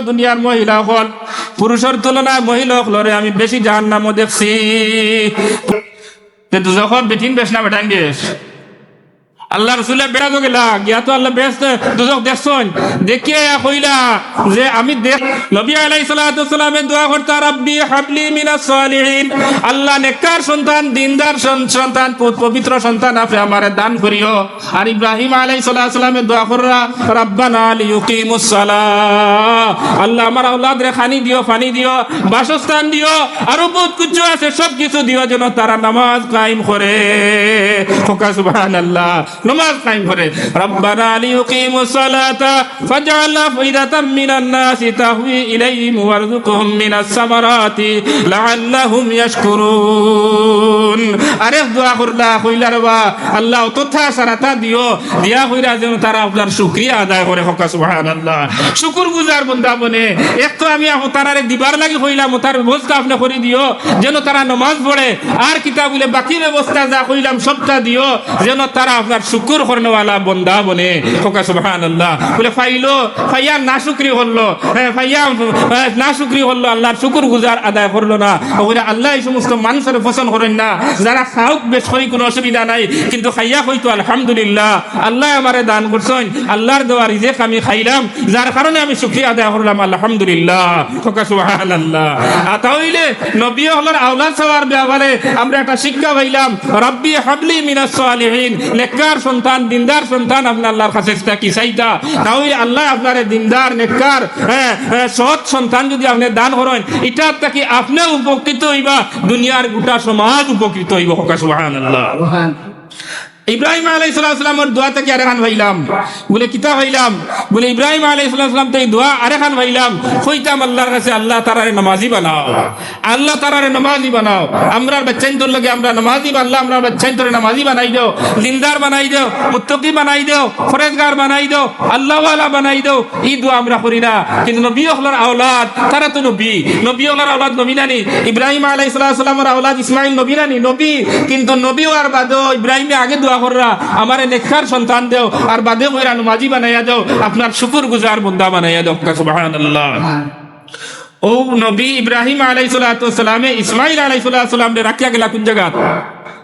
দুনিয়ার মহিলা হল পুরুষের তুলনায় মহিলা হলরে আমি বেশি জাহান্নামও দেখছি। যখন বেঠিন বেশ না গেস আল্লাহ রসুলের বেড়া তো গেলা গিয়া তো আল্লাহ বেশ দুজক দেখছন। দেখিয়ে কইলা যে আমি দেখ নবী আলাই সালামে দোয়া করতা, রাব্বি হাবলি মিনাস সালিহিন। আল্লাহ নেককার সন্তান, দিনদার সন্তান পবিত্র সন্তান আপনি আমারে দান করিও। আর ইব্রাহিম আলাই সালামে দোয়া কররা, রাব্বানা লিয়ুকিমুস সালাহ। আল্লাহ আমার আওলাদ রে খানি দিও, পানি দিও, বাসস্থান দিও, আরও বহুত কিছু আছে সব কিছু দিও যেন তারা নামাজ কায়েম করে। ফোকা সুবহানাল্লাহ। নামাজ কায়েম করে রব্বানা লিয়ুকিমুস সালাতা ফাজআল আফইদাতাম মিনান নাসি তাহওয়ি ইলাইহিম ওয়ারযুকহুম মিনাস সামারাতি লাআল্লাহুম ইয়াশকুরুন। আরে দোয়া করলা কইলা রবা আল্লাহ তথা সারাতা দিও। দিয়া কইরা যেন তারা আপনার শুকরিয়া আদায় করে ফোকা সুবহানাল্লাহ। শুকুর গুজার বন্ধা বনে এক তো আমি আহ- তারারে দিবার লাগি কইলাম তার ব্যবস্থা আপনি করে দিও যেন তারা নমাজ পড়ে। আর কিতাব বলে বাকি ব্যবস্থা যা কইলাম সবটা দিও যেন তারা আপনার শুকুর করনেওয়ালা বন্ধা বনে খোকা সুবহান আল্লাহ বলে, ফাইলো, ফাইয়া না শুক্রি হলো ফাইয়া না শুক্রি হলো আল্লাহর শুকুর গুজার আদায় করল না। ওগুলো আল্লাহ এই সমস্ত মানুষের পছন্দ করেন না। যারা খাওক বেশ করি কোনো অসুবিধা নাই। কিন্তু খাইয়া হয়তো, আলহামদুলিল্লাহ, আল্লাহ আমারে দান করছেন আল্লাহর দেওয়া রিজেক আমি খাইলাম যার কারণে আমি শুক্রিয়া আদায় করলাম আলহামদুলিল্লাহ খোকা সুবহান আল্লাহ তাহলে নবী হলার আওলাদ সবার ব্যাপারে আমরা একটা শিক্ষা পাইলাম রব্বি হাবলি মিনাস সালিহিন নেককার সন্তান, দিনদার সন্তান আপনার আল্লাহর কাছে কি চাইতা তাহলে আল্লাহ আপনার দিনদার, নেককার সৎ সন্তান যদি আপনি দান করেন, এটা কি আপনি উপকৃত হইবা, দুনিয়ার গোটা সমাজ উপকৃত হইব খোকা সুবহান আল্লাহ ইব্রাহিম আলাই সাল্লামের দোয়া থেকে আরেখান ভাইলাম বলে, কিতা ভাইলাম বলে, ইব্রাহিম আলাই সাল্লাম থেকে দোয়া আরেখান ভাইলাম হইতাম আল্লাহর কাছে আল্লাহ তারারে নামাজি বানাও। আল্লাহ তারারে নামাজি বানাও। আমরা বাচ্চাইন তোর লগে আমরা নামাজি আল্লাহ আমরা বাচ্চাইন তোরে নামাজি বানাই দাও। দিনদার বানাই দাও, মুত্তকি বানাই দাও, ফরেজগার বানাই দাও, আল্লাহওয়ালা বানাই দাও। এই দোয়া আমরা করি না। কিন্তু নবী হলার আওলাদ, তারা তো নবী। নবী হলার আওলাদ নবী নানি। ইব্রাহিম আলাই সাল্লামের আওলাদ ইসমাইল নবী নানি, নবী। কিন্তু নবী আর বাদও ইব্রাহিমে আগে দোয়া কররা আমার নেককার সন্তান দেও, আর বাদে কইরা নামাজি বানাইয়া দাও, আপনার শুকুর গুজার বন্দা বানাইয়া দাও সুবহানাল্লাহ। ও নবী ইব্রাহিম আলাই সালামে, ইসমাইল আলাই সালাম রাখিয়া গেলা কোন জায়গা?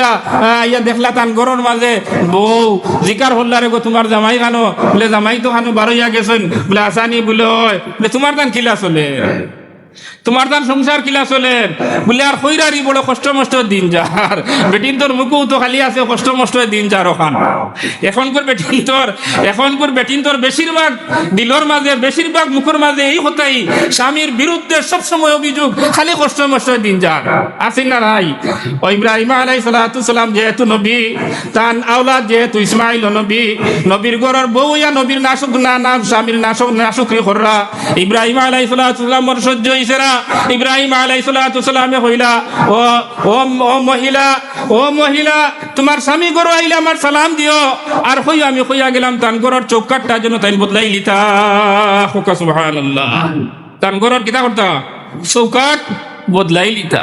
আহ, ইয়া দেখলা তান গরর মাঝে বউ জিকার হল্লারে গো তোমার জামাই খানো? বলে জামাই তো খানো বারইয়া গেছেন বলে আসানি বলে হয় বলে তোমার তান খিলা চলে। তোমার তার সংসার কিলা চলে বলে, আর কইরারি বড় কষ্ট মষ্ট দিন যার। বেটিন তোর মুখও তো খালি আছে, কষ্ট মষ্ট দিন যার ওখান। এখন কর বেটিন তোর, এখন কর বেটিন তোর বেশিরভাগ দিলর মাঝে, বেশিরভাগ মুখের মাঝে এই হতাই স্বামীর বিরুদ্ধে সব সময় অভিযোগ, খালি কষ্ট মষ্ট দিন যার। আছেন না নাই? ও ইব্রাহিম আলাই সালাম যেহেতু নবী তান আওলাদ যেহেতু ইসমাইল নবী, নবীর গরর বউ ইয়া নবীর নাশুক না নাম স্বামীর নাশক নাশুকরি কররা ইব্রাহিম আলাই সালামর সহ্য হইছে ইব্রাহিম আলাইসালামে হইলা, ও ও ও মহিলা ও মহিলা, তোমার স্বামী গরু আইলে আমার সালাম দিও, আর হই আমি হইয়া গেলাম তান গরর চৌকাটটা যেন তাই বদলাই লিতা, হুকা সুবহানাল্লাহ। তান গরর কিতা করতা? চৌকাট বদলাই লিতা।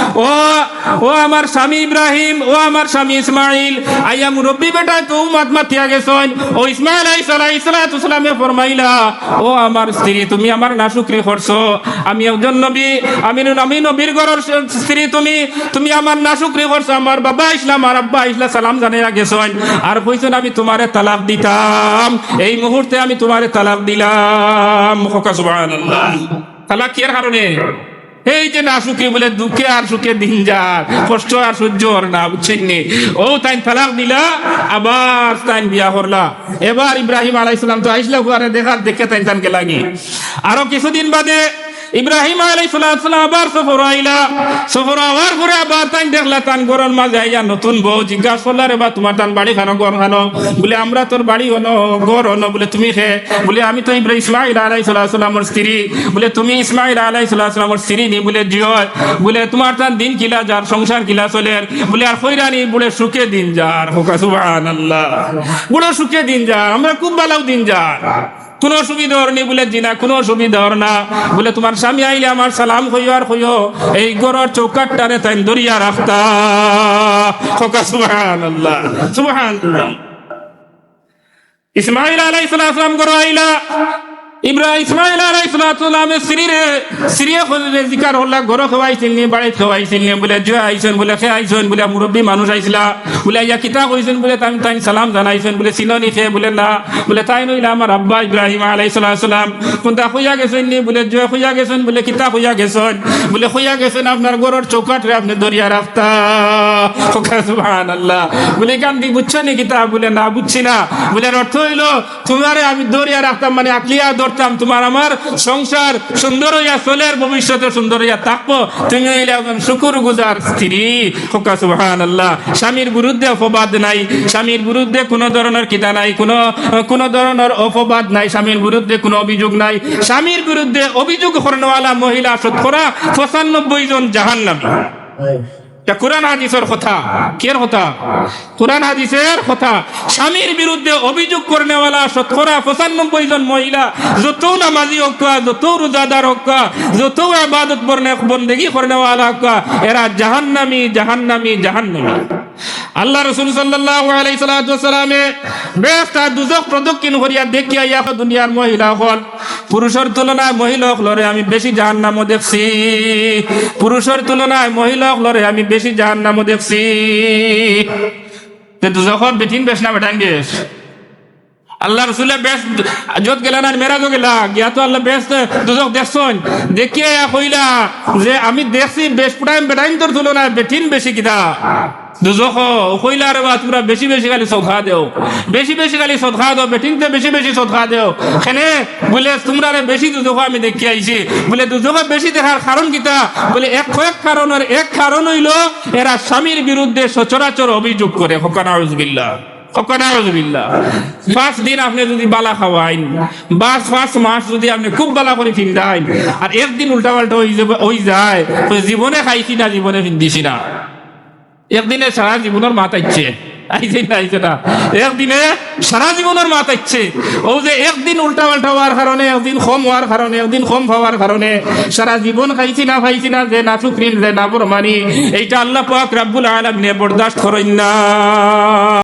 ও ও আমার স্বামী ইব্রাহিম, ও আমার স্বামী ইসমাইল। আইয়া মুরব্বী বেটা গেছন ও ইসমাইল আলাইসালামে ফরমাইলা, ও আমার স্ত্রী, তুমি আমার নাশুকরি করছ। আমি একজন নবী, আমি আমি নবীর ঘরের স্ত্রী তুমি। তুমি আমার নাশুকরি করছ। আমার বাবা ইসলাম আমার আব্বা ইসলা সালাম জানাইয়া গেছন আর কইছেন আমি তোমারে তালাক দিতাম। এই মুহূর্তে আমি তোমারে তালাক দিলাম। সুবহানাল্লাহ। তালাক কি কারণে এই যে না সুখে বলে দুঃখে আর সুখে দিন যার, কষ্ট আর সহ্য হর না, বুঝছেন ও তাই তালাক দিলা আবার তাই বিয়া হরলা এবার ইব্রাহিম আলাইসালাম তো আইসলা দেখার দেখে তাই তানকে লাগি। আরও কিছুদিন বাদে ইব্রাহিম আলাইসালাম আবার সফর আইলা। সফর আবার ঘুরে আবার তাই দেখলা তান গরর মাঝে আইয়া নতুন বউ জিজ্ঞাসা করলা, রে বা, তোমার তান বাড়ি খানো গর খানো বলে, আমরা তোর বাড়ি হনো গর হনো। বলে, তুমি খে বলে, আমি তো ইব্রাহিম ইসমাইল আলাইসালামের স্ত্রী। বলে, তুমি ইসমাইল আলাইসালামের স্ত্রী নি? বলে জিও বলে, তোমার তান দিন কিলা যার, সংসার কিলা চলে। বলে, আর কইরানি বলে, সুখে দিন যার। হোকা সুবাহ আল্লাহ বড় সুখে দিন যার, আমরা খুব ভালো দিন যার। কোনো অসুবিধা নেই বলে জিনা, কোনো অসুবিধা না। বলে তোমার স্বামী আইলে আমার সালাম হইও আর হইও। এই গরর চৌকাটটারে তাই দরিয়া রাখতা। খোকা সুবহান আল্লাহ সুবহান ইসমাইল আলাই সালাম গরো আইলা। ইব্রাহিম ইসমাইল আলাই গেছেন নি, বলে জয় খুঁজা গেছেন, বলে গেছেন আপনার ঘরের চৌকাট রে আপনি দরিয়া রাখতা সুবহান বলে কান্দি বুঝছ নি কিতা বলে না, বুঝছি না। বলে অর্থ হইল, তোমারে আমি দরিয়া রাখতাম মানে আকলিয়া ধরতাম তোমার আমার সংসার সুন্দর হইয়া চলের ভবিষ্যতে সুন্দর হইয়া থাকব। তুমি শুকুর গুজার স্ত্রী। খোকা সুবহান আল্লাহ স্বামীর বিরুদ্ধে অপবাদ নাই। স্বামীর বিরুদ্ধে কোনো ধরনের কিতা নাই, কোনো কোনো ধরনের অপবাদ নাই। স্বামীর বিরুদ্ধে কোনো অভিযোগ নাই। স্বামীর বিরুদ্ধে অভিযোগ করনেওয়ালা মহিলা শতকরা পঁচানব্বই জন জাহান্নামী। এটা কোরআন হাদিসের কথা। কের কথা? কোরআন হাদিসের কথা। স্বামীর বিরুদ্ধে অভিযোগ করনেওয়ালা শতকরা পঁচানব্বই জন মহিলা, যত নামাজি হোক যত রোজাদার হোক যত আবাদত বন্দেগি করনেওয়ালা হোক এরা জাহান্নামি জাহান্নামি জাহান্নামি। আল্লাহ রসুল আলাইহি সাল্লামে বেশটা দুজক প্রদক্ষিণ করিয়া দেখিয়া, ইয়া দুনিয়ার মহিলা হল পুরুষের তুলনায় মহিলা হলরে আমি বেশি জাহান্নাম দেখছি। পুরুষের তুলনায় মহিলা হলরে আমি বেশি জাহান্নাম দেখছি। তে দুজকর বেঠিন বেশ না বেটান আল্লাহ রসুলের বেশ যত গেলেন আর মেরাজও গেলা, গিয়া তো আল্লাহ বেশ দুজক দেখছন। দেখিয়ে কইলা যে আমি দেখছি বেশ পুটাইম বেটাইম তোর তুলনায় বেঠিন বেশি কিতা। দুজক কইলা বা তোমরা বেশি বেশি খালি সদখা দেও। বেশি বেশি খালি সদখা দেও বেটিংতে বেশি বেশি সদখা দেও। সেনে বলে তোমরা রে বেশি দুজক আমি দেখি আইছি বলে দুজক বেশি দেখার কারণ কিতা? বলে এক কয়েক কারণের এক কারণ হইল এরা স্বামীর বিরুদ্ধে সচরাচর অভিযোগ করে হকানা বিল্লাহ পাঁচ দিন আপনি যদি বালা খাওয়াইন বাস পাঁচ মাস যদি আপনি খুব বালা করে ফিন্দাইন, আর একদিন উল্টা পাল্টা হয়ে যায় জীবনে খাইছি না জীবনে ফিন্দিছি না। একদিনে সারা জীবনের মাত আইছে আইছে না একদিনে সারা জীবনের মাত আইছে ও যে একদিন উল্টা পাল্টা হওয়ার কারণে একদিন কম হওয়ার কারণে একদিন কম হওয়ার কারণে সারা জীবন খাইছি না খাইছি না যে না শুক্রিন যে না বরমানি এইটা আল্লাহ পাক রাব্বুল আলামিনে বরদাস্ত করেন না